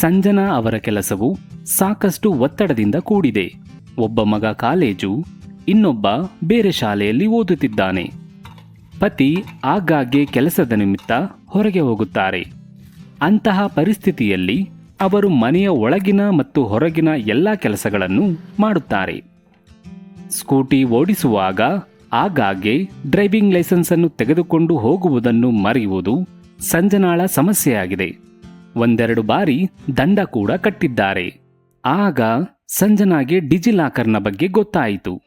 ಸಂಜನಾ ಅವರ ಕೆಲಸವು ಸಾಕಷ್ಟು ಒತ್ತಡದಿಂದ ಕೂಡಿದೆ. ಒಬ್ಬ ಮಗ ಕಾಲೇಜು, ಇನ್ನೊಬ್ಬ ಬೇರೆ ಶಾಲೆಯಲ್ಲಿ ಓದುತ್ತಿದ್ದಾನೆ. ಪತಿ ಆಗಾಗ್ಗೆ ಕೆಲಸದ ನಿಮಿತ್ತ ಹೊರಗೆ ಹೋಗುತ್ತಾರೆ. ಅಂತಹ ಪರಿಸ್ಥಿತಿಯಲ್ಲಿ ಅವರು ಮನೆಯ ಒಳಗಿನ ಮತ್ತು ಹೊರಗಿನ ಎಲ್ಲ ಕೆಲಸಗಳನ್ನು ಮಾಡುತ್ತಾರೆ. ಸ್ಕೂಟಿ ಓಡಿಸುವಾಗ ಆಗಾಗ್ಗೆ ಡ್ರೈವಿಂಗ್ ಲೈಸೆನ್ಸ್ ಅನ್ನು ತೆಗೆದುಕೊಂಡು ಹೋಗುವುದನ್ನು ಮರೆಯುವುದು ಸಂಜನಾಳ ಸಮಸ್ಯೆಯಾಗಿದೆ. ಒಂದೆರಡು ಬಾರಿ ದಂಡ ಕೂಡ ಕಟ್ಟಿದ್ದಾರೆ. ಆಗ ಸಂಜನಾಗೆ ಡಿಜಿಲಾಕರ್ನ ಬಗ್ಗೆ ಗೊತ್ತಾಯಿತು.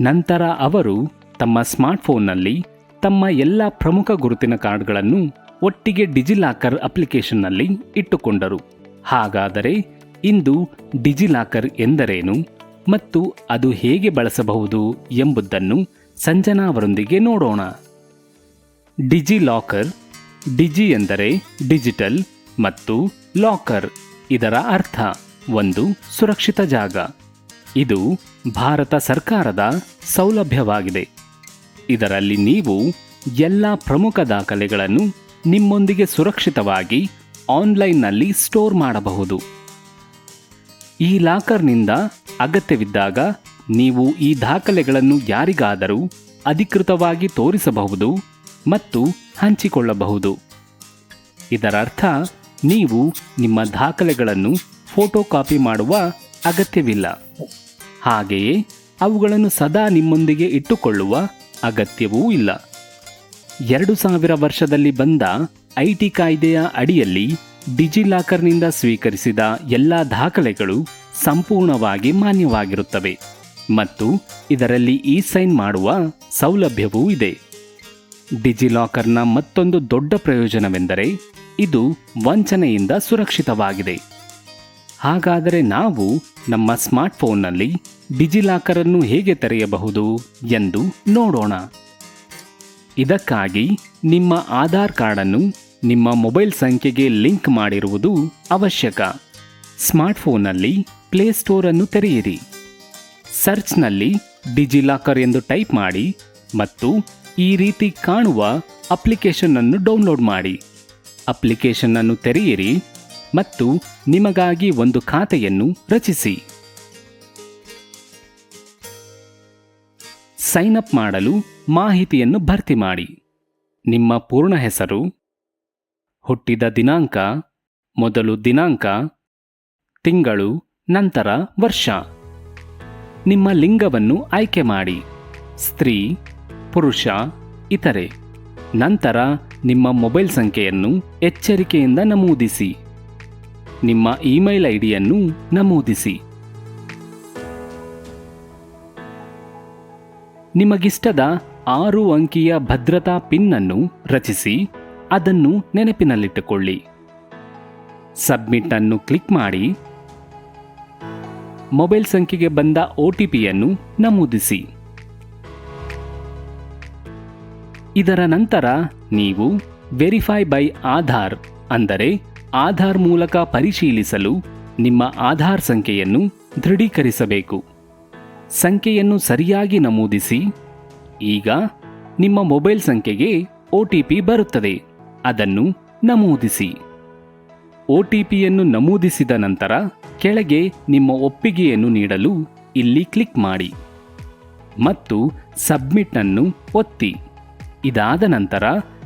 ನಂತರ ಅವರು ತಮ್ಮ ಸ್ಮಾರ್ಟ್ಫೋನ್ನಲ್ಲಿ ತಮ್ಮ ಎಲ್ಲ ಪ್ರಮುಖ ಗುರುತಿನ ಕಾರ್ಡ್ಗಳನ್ನು ಒಟ್ಟಿಗೆ ಡಿಜಿಲಾಕರ್ ಅಪ್ಲಿಕೇಶನ್ನಲ್ಲಿ ಇಟ್ಟುಕೊಂಡರು. ಹಾಗಾದರೆ ಇಂದು ಡಿಜಿಲಾಕರ್ ಎಂದರೇನು ಮತ್ತು ಅದು ಹೇಗೆ ಬಳಸಬಹುದು ಎಂಬುದನ್ನು ಸಂಜನಾ ಅವರೊಂದಿಗೆ ನೋಡೋಣ. ಡಿಜಿಲಾಕರ್, ಡಿಜಿ ಎಂದರೆ ಡಿಜಿಟಲ್ ಮತ್ತು ಲಾಕರ್ ಇದರ ಅರ್ಥ ಒಂದು ಸುರಕ್ಷಿತ ಜಾಗ. ಇದು ಭಾರತ ಸರ್ಕಾರದ ಸೌಲಭ್ಯವಾಗಿದೆ. ಇದರಲ್ಲಿ ನೀವು ಎಲ್ಲ ಪ್ರಮುಖ ದಾಖಲೆಗಳನ್ನು ನಿಮ್ಮೊಂದಿಗೆ ಸುರಕ್ಷಿತವಾಗಿ ಆನ್ಲೈನ್ನಲ್ಲಿ ಸ್ಟೋರ್ ಮಾಡಬಹುದು. ಈ ಲಾಕರ್ನಿಂದ ಅಗತ್ಯವಿದ್ದಾಗ ನೀವು ಈ ದಾಖಲೆಗಳನ್ನು ಯಾರಿಗಾದರೂ ಅಧಿಕೃತವಾಗಿ ತೋರಿಸಬಹುದು ಮತ್ತು ಹಂಚಿಕೊಳ್ಳಬಹುದು. ಇದರರ್ಥ ನೀವು ನಿಮ್ಮ ದಾಖಲೆಗಳನ್ನು ಫೋಟೋ ಕಾಪಿ ಮಾಡುವ ಅಗತ್ಯವಿಲ್ಲ. ಹಾಗೆಯೇ ಅವುಗಳನ್ನು ಸದಾ ನಿಮ್ಮೊಂದಿಗೆ ಇಟ್ಟುಕೊಳ್ಳುವ ಅಗತ್ಯವೂ ಇಲ್ಲ. ಎರಡು ಸಾವಿರ ವರ್ಷದಲ್ಲಿ ಬಂದ ಐಟಿ ಕಾಯ್ದೆಯ ಅಡಿಯಲ್ಲಿ ಡಿಜಿಲಾಕರ್ನಿಂದ ಸ್ವೀಕರಿಸಿದ ಎಲ್ಲ ದಾಖಲೆಗಳು ಸಂಪೂರ್ಣವಾಗಿ ಮಾನ್ಯವಾಗಿರುತ್ತವೆ ಮತ್ತು ಇದರಲ್ಲಿ ಇ ಸೈನ್ ಮಾಡುವ ಸೌಲಭ್ಯವೂ ಇದೆ. ಡಿಜಿಲಾಕರ್ನ ಮತ್ತೊಂದು ದೊಡ್ಡ ಪ್ರಯೋಜನವೆಂದರೆ ಇದು ವಂಚನೆಯಿಂದ ಸುರಕ್ಷಿತವಾಗಿದೆ. ಹಾಗಾದರೆ ನಾವು ನಮ್ಮ ಸ್ಮಾರ್ಟ್ಫೋನ್ನಲ್ಲಿ ಡಿಜಿಲಾಕರನ್ನು ಹೇಗೆ ತೆರೆಯಬಹುದು ಎಂದು ನೋಡೋಣ. ಇದಕ್ಕಾಗಿ ನಿಮ್ಮ ಆಧಾರ್ ಕಾರ್ಡನ್ನು ನಿಮ್ಮ ಮೊಬೈಲ್ ಸಂಖ್ಯೆಗೆ ಲಿಂಕ್ ಮಾಡಿರುವುದು ಅವಶ್ಯಕ. ಸ್ಮಾರ್ಟ್ಫೋನ್ನಲ್ಲಿ ಪ್ಲೇಸ್ಟೋರನ್ನು ತೆರೆಯಿರಿ. ಸರ್ಚ್ನಲ್ಲಿ ಡಿಜಿಲಾಕರ್ ಎಂದು ಟೈಪ್ ಮಾಡಿ ಮತ್ತು ಈ ರೀತಿ ಕಾಣುವ ಅಪ್ಲಿಕೇಶನ್ ಅನ್ನು ಡೌನ್ಲೋಡ್ ಮಾಡಿ. ಅಪ್ಲಿಕೇಶನ್ ಅನ್ನು ತೆರೆಯಿರಿ ಮತ್ತು ನಿಮಗಾಗಿ ಒಂದು ಖಾತೆಯನ್ನು ರಚಿಸಿ. ಸೈನ್ ಅಪ್ ಮಾಡಲು ಮಾಹಿತಿಯನ್ನು ಭರ್ತಿ ಮಾಡಿ. ನಿಮ್ಮ ಪೂರ್ಣ ಹೆಸರು, ಹುಟ್ಟಿದ ದಿನಾಂಕ, ಮೊದಲು ದಿನಾಂಕ, ತಿಂಗಳು, ನಂತರ ವರ್ಷ. ನಿಮ್ಮ ಲಿಂಗವನ್ನು ಆಯ್ಕೆ ಮಾಡಿ. ಸ್ತ್ರೀ, ಪುರುಷ, ಇತರೆ. ನಂತರ ನಿಮ್ಮ ಮೊಬೈಲ್ ಸಂಖ್ಯೆಯನ್ನು ಎಚ್ಚರಿಕೆಯಿಂದ ನಮೂದಿಸಿ. ನಿಮ್ಮ ಇಮೇಲ್ ಐಡಿಯನ್ನು ನಮೂದಿಸಿ. ನಿಮಗಿಷ್ಟದ ಆರು ಅಂಕಿಯ ಭದ್ರತಾ ಪಿನ್ ಅನ್ನು ರಚಿಸಿ, ಅದನ್ನು ನೆನಪಿನಲ್ಲಿಟ್ಟುಕೊಳ್ಳಿ. ಸಬ್ಮಿಟ್ ಅನ್ನು ಕ್ಲಿಕ್ ಮಾಡಿ. ಮೊಬೈಲ್ ಸಂಖ್ಯೆಗೆ ಬಂದ ಒ ಟಿ ಪಿಯನ್ನು ನಮೂದಿಸಿ. ಇದರ ನಂತರ ನೀವು ವೆರಿಫೈ ಬೈ ಆಧಾರ್ ಅಂದರೆ ಆಧಾರ್ ಮೂಲಕ ಪರಿಶೀಲಿಸಲು ನಿಮ್ಮ ಆಧಾರ್ ಸಂಖ್ಯೆಯನ್ನು ದೃಢೀಕರಿಸಬೇಕು. ಸಂಖ್ಯೆಯನ್ನು ಸರಿಯಾಗಿ ನಮೂದಿಸಿ, ಈಗ ನಿಮ್ಮ ಮೊಬೈಲ್ ಸಂಖ್ಯೆಗೆ ಒ ಟಿ ಪಿ ಬರುತ್ತದೆ. ಅದನ್ನು ನಮೂದಿಸಿ. ಒ ಟಿ ಪಿಯನ್ನು ನಮೂದಿಸಿದ ನಂತರ ಕೆಳಗೆ ನಿಮ್ಮ ಒಪ್ಪಿಗೆಯನ್ನು ನೀಡಲು ಇಲ್ಲಿ ಕ್ಲಿಕ್ ಮಾಡಿ. ಮತ್ತು ಸಬ್ಮಿಟ್ ಅನ್ನು ಒತ್ತಿ. ಇದಾದ ನಂತರ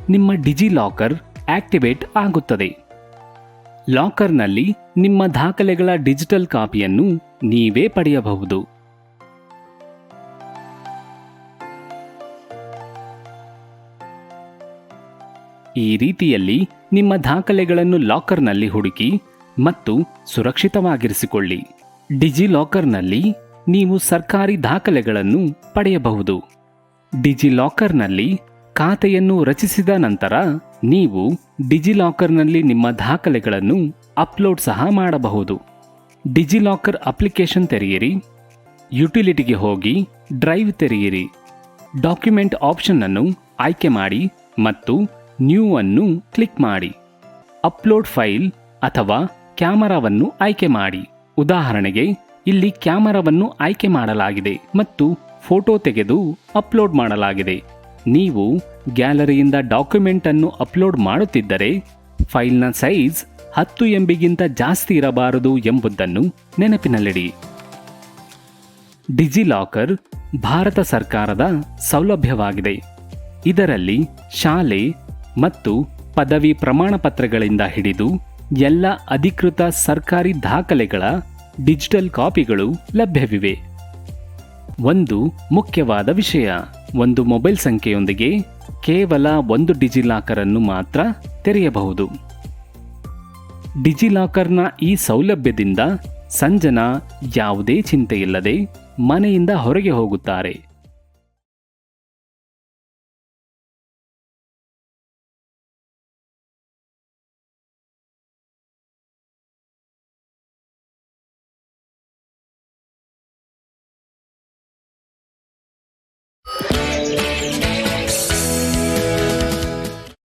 ನಿಮ್ಮ ಡಿಜಿ ಲಾಕರ್ ಆಕ್ಟಿವೇಟ್ ಆಗುತ್ತದೆ. ಲಾಕರ್ನಲ್ಲಿ ನಿಮ್ಮ ದಾಖಲೆಗಳ ಡಿಜಿಟಲ್ ಕಾಪಿಯನ್ನು ನೀವೇ ಪಡೆಯಬಹುದು. ಈ ರೀತಿಯಲ್ಲಿ ನಿಮ್ಮ ದಾಖಲೆಗಳನ್ನು ಲಾಕರ್ನಲ್ಲಿ ಹುಡುಕಿ ಮತ್ತು ಸುರಕ್ಷಿತವಾಗಿರಿಸಿಕೊಳ್ಳಿ. ಡಿಜಿ ಲಾಕರ್ನಲ್ಲಿ ನೀವು ಸರ್ಕಾರಿ ದಾಖಲೆಗಳನ್ನು ಪಡೆಯಬಹುದು. ಡಿಜಿ ಲಾಕರ್ನಲ್ಲಿ ಖಾತೆಯನ್ನು ರಚಿಸಿದ ನಂತರ ನೀವು ಡಿಜಿಲಾಕರ್ನಲ್ಲಿ ನಿಮ್ಮ ದಾಖಲೆಗಳನ್ನು ಅಪ್ಲೋಡ್ ಸಹ ಮಾಡಬಹುದು. ಡಿಜಿಲಾಕರ್ ಅಪ್ಲಿಕೇಶನ್ ತೆರೆಯಿರಿ. ಯುಟಿಲಿಟಿಗೆ ಹೋಗಿ ಡ್ರೈವ್ ತೆರೆಯಿರಿ. ಡಾಕ್ಯುಮೆಂಟ್ ಆಪ್ಷನ್ ಅನ್ನು ಆಯ್ಕೆ ಮಾಡಿ ಮತ್ತು ನ್ಯೂ ಅನ್ನು ಕ್ಲಿಕ್ ಮಾಡಿ. ಅಪ್ಲೋಡ್ ಫೈಲ್ ಅಥವಾ ಕ್ಯಾಮರಾವನ್ನು ಆಯ್ಕೆ ಮಾಡಿ. ಉದಾಹರಣೆಗೆ, ಇಲ್ಲಿ ಕ್ಯಾಮರಾವನ್ನು ಆಯ್ಕೆ ಮಾಡಲಾಗಿದೆ ಮತ್ತು ಫೋಟೋ ತೆಗೆದು ಅಪ್ಲೋಡ್ ಮಾಡಲಾಗಿದೆ. ನೀವು ಗ್ಯಾಲರಿಯಿಂದ ಡಾಕ್ಯುಮೆಂಟ್ ಅನ್ನು ಅಪ್ಲೋಡ್ ಮಾಡುತ್ತಿದ್ದರೆ ಫೈಲ್ನ ಸೈಜ್ ಹತ್ತು ಎಂಬಿಗಿಂತ ಜಾಸ್ತಿ ಇರಬಾರದು ಎಂಬುದನ್ನು ನೆನಪಿನಲ್ಲಿಡಿ. ಡಿಜಿಲಾಕರ್ ಭಾರತ ಸರ್ಕಾರದ ಸೌಲಭ್ಯವಾಗಿದೆ. ಇದರಲ್ಲಿ ಶಾಲೆ ಮತ್ತು ಪದವಿ ಪ್ರಮಾಣಪತ್ರಗಳಿಂದ ಹಿಡಿದು ಎಲ್ಲ ಅಧಿಕೃತ ಸರ್ಕಾರಿ ದಾಖಲೆಗಳ ಡಿಜಿಟಲ್ ಕಾಪಿಗಳು ಲಭ್ಯವಿವೆ. ಒಂದು ಮುಖ್ಯವಾದ ವಿಷಯ. ಒಂದು ಮೊಬೈಲ್ ಸಂಖ್ಯೆಯೊಂದಿಗೆ ಕೇವಲ ಒಂದು ಡಿಜಿಲಾಕರ್ ಅನ್ನು ಮಾತ್ರ ತೆರೆಯಬಹುದು. ಡಿಜಿಲಾಕರ್ನ ಈ ಸೌಲಭ್ಯದಿಂದ ಸಂಜನಾ ಯಾವುದೇ ಚಿಂತೆಯಿಲ್ಲದೆ ಮನೆಯಿಂದ ಹೊರಗೆ ಹೋಗುತ್ತಾರೆ.